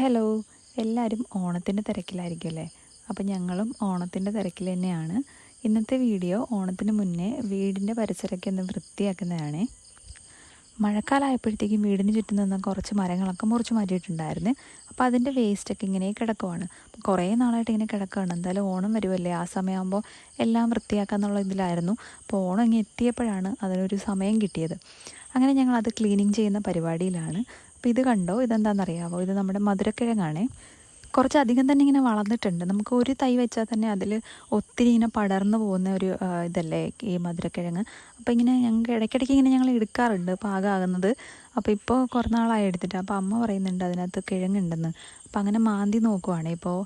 Hello എല്ലാവരും ഓണത്തിന്റെ തിരക്കിലായിരിക്കും അല്ലേ? അപ്പം ഞങ്ങളും ഓണത്തിന്റെ തിരക്കിൽ തന്നെയാണ്. ഇന്നത്തെ വീഡിയോ ഓണത്തിന് മുന്നേ വീടിന്റെ പരിസരമൊക്കെ ഒന്ന് വൃത്തിയാക്കുന്നതാണ്. മഴക്കാലമായപ്പോഴത്തേക്കും വീടിന് ചുറ്റും നിന്ന് കുറച്ച് മരങ്ങളൊക്കെ മുറിച്ച് മാറ്റിയിട്ടുണ്ടായിരുന്നു. അപ്പോൾ അതിന്റെ വേസ്റ്റൊക്കെ ഇങ്ങനെ കിടക്കുവാണ്. അപ്പോൾ കുറേ നാളായിട്ട് ഇങ്ങനെ കിടക്കുകയാണ്. എന്തായാലും ഓണം വരുമല്ലേ ആ സമയമാകുമ്പോൾ എല്ലാം വൃത്തിയാക്കാന്നുള്ള ഇതിലായിരുന്നു. അപ്പോൾ ഓണം ഇങ്ങനെ എത്തിയപ്പോഴാണ് അതിനൊരു സമയം കിട്ടിയത്. അങ്ങനെ ഞങ്ങൾ അത് ക്ലീനിങ് ചെയ്യുന്ന പരിപാടിയിലാണ്. ഇത് കണ്ടോ? ഇതെന്താണെന്നറിയാവോ ഇത് നമ്മുടെ മധുരക്കിഴങ്ങാണേ. കുറച്ചധികം തന്നെ ഇങ്ങനെ വളർന്നിട്ടുണ്ട്. നമുക്ക് ഒരു തൈ വെച്ചാൽ തന്നെ അതിൽ ഒത്തിരി ഇങ്ങനെ പടർന്നു പോകുന്ന ഒരു ഇതല്ലേ ഈ മധുരക്കിഴങ്ങ്. അപ്പോൾ ഇങ്ങനെ ഞങ്ങൾക്ക് ഇടയ്ക്കിടയ്ക്ക് ഇങ്ങനെ ഞങ്ങൾ എടുക്കാറുണ്ട് പാകമാകുന്നത്. അപ്പോൾ ഇപ്പോൾ കുറേ നാളായി എടുത്തിട്ട്. അപ്പോൾ അമ്മ പറയുന്നുണ്ട് അതിനകത്ത് കിഴങ്ങുണ്ടെന്ന്. അപ്പോൾ അങ്ങനെ മാന്തി നോക്കുവാണ് ഇപ്പോൾ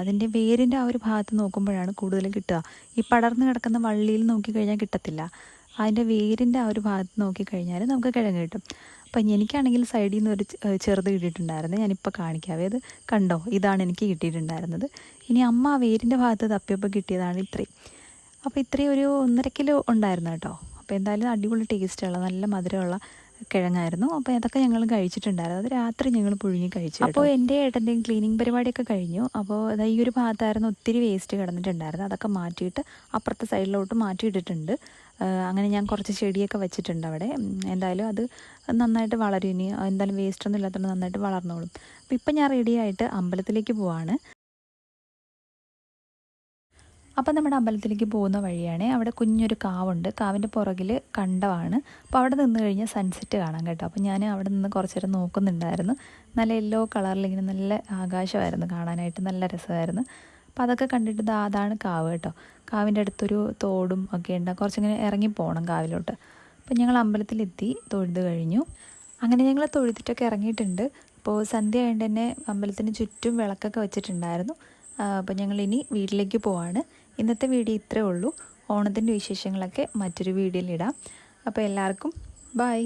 അതിന്റെ വേരിന്റെ ആ ഒരു ഭാഗത്ത് നോക്കുമ്പോഴാണ് കൂടുതൽ കിട്ടുക. ഈ പടർന്നു കിടക്കുന്ന വള്ളിയിൽ നോക്കിക്കഴിഞ്ഞാൽ കിട്ടത്തില്ല. അതിന്റെ വേരിന്റെ ആ ഒരു ഭാഗത്ത് നോക്കിക്കഴിഞ്ഞാൽ നമുക്ക് കിഴങ്ങ് കിട്ടും. അപ്പം എനിക്കാണെങ്കിൽ സൈഡിൽ നിന്ന് ഒരു ചെറുത് കിട്ടിയിട്ടുണ്ടായിരുന്നു. ഞാനിപ്പോൾ കാണിക്കാവേ അത് കണ്ടോ? ഇതാണ് എനിക്ക് കിട്ടിയിട്ടുണ്ടായിരുന്നത്. ഇനി അമ്മ ആ വേരിന്റെ ഭാഗത്ത് തപ്പിയപ്പോൾ കിട്ടിയതാണ് ഇത്രയും. അപ്പോൾ ഇത്രയും ഒരു ഒന്നര കിലോ ഉണ്ടായിരുന്നു കേട്ടോ. അപ്പോൾ എന്തായാലും അടിപൊളി ടേസ്റ്റുള്ള നല്ല മധുരമുള്ള കിഴങ്ങായിരുന്നു. അപ്പോൾ അതൊക്കെ ഞങ്ങൾ കഴിച്ചിട്ടുണ്ടായിരുന്നു. അത് രാത്രി ഞങ്ങൾ പുഴുങ്ങി കഴിച്ചു അപ്പോൾ എന്റെ ഏട്ടന്റെയും ക്ലീനിങ് പരിപാടിയൊക്കെ കഴിഞ്ഞു. അപ്പോൾ ഈ ഒരു ഭാഗത്തായിരുന്നു ഒത്തിരി വേസ്റ്റ് കിടന്നിട്ടുണ്ടായിരുന്നു അതൊക്കെ മാറ്റിയിട്ട് അപ്പുറത്തെ സൈഡിലോട്ട് മാറ്റിയിട്ടിട്ടുണ്ട്. അങ്ങനെ ഞാൻ കുറച്ച് ചെടിയൊക്കെ വെച്ചിട്ടുണ്ട് അവിടെ. എന്തായാലും അത് നന്നായിട്ട് വളരും. ഇനി എന്തായാലും വേസ്റ്റ് ഒന്നും ഇല്ലാത്തതുകൊണ്ട് നന്നായിട്ട് വളർന്നോളും. അപ്പോൾ ഇപ്പം ഞാൻ റെഡിയായിട്ട് അമ്പലത്തിലേക്ക് പോവാണ്. അപ്പം നമ്മുടെ അമ്പലത്തിലേക്ക് പോകുന്ന വഴിയാണേ. അവിടെ കുഞ്ഞൊരു കാവുണ്ട്. കാവിന്റെ പുറകിൽ കണ്ടമാണ് അപ്പോൾ അവിടെ നിന്ന് കഴിഞ്ഞാൽ സൺസെറ്റ് കാണാം കേട്ടോ. അപ്പോൾ ഞാൻ അവിടെ നിന്ന് കുറച്ച് നേരം നോക്കുന്നുണ്ടായിരുന്നു. നല്ല യെല്ലോ കളറിൽ ഇങ്ങനെ നല്ല ആകാശമായിരുന്നു കാണാനായിട്ട്. നല്ല രസമായിരുന്നു. അപ്പോൾ അതൊക്കെ കണ്ടിട്ട് അതാണ് കാവ് കേട്ടോ. കാവിന്റെ അടുത്തൊരു തോടും ഒക്കെ ഉണ്ട്. കുറച്ചിങ്ങനെ ഇറങ്ങി പോകണം കാവിലോട്ട്. അപ്പോൾ ഞങ്ങൾ അമ്പലത്തിലെത്തി. തൊഴുത് കഴിഞ്ഞു. അങ്ങനെ ഞങ്ങൾ തൊഴുതിട്ടൊക്കെ ഇറങ്ങിയിട്ടുണ്ട്. അപ്പോൾ സന്ധ്യ ആയതുകൊണ്ട് തന്നെ അമ്പലത്തിന് ചുറ്റും വിളക്കൊക്കെ വെച്ചിട്ടുണ്ടായിരുന്നു. അപ്പോൾ ഞങ്ങൾ ഇനി വീട്ടിലേക്ക് പോവാണ്. ഇന്നത്തെ വീഡിയോ ഇത്രേ ഉള്ളൂ. ഓണത്തിന്റെ വിശേഷങ്ങളൊക്കെ മറ്റൊരു വീഡിയോയിൽ ഇടാം. അപ്പോൾ എല്ലാവർക്കും ബൈ